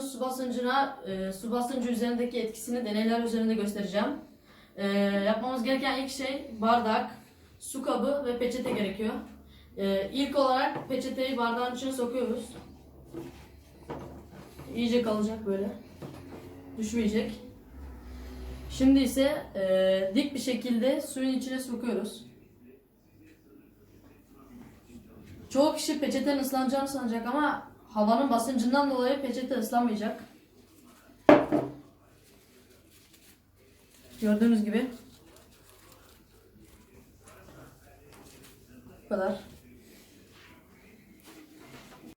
su basıncına, e, su basıncı üzerindeki etkisini deneyler üzerinde göstereceğim. E, yapmamız gereken ilk şey bardak, su kabı ve peçete gerekiyor. E, ilk olarak peçeteyi bardağın içine sokuyoruz. İyice kalacak böyle. Düşmeyecek. Şimdi ise e, dik bir şekilde suyun içine sokuyoruz. Çoğu kişi peçetenin ıslanacağını sanacak ama havanın basıncından dolayı peçete ıslanmayacak. Gördüğünüz gibi. Bu kadar.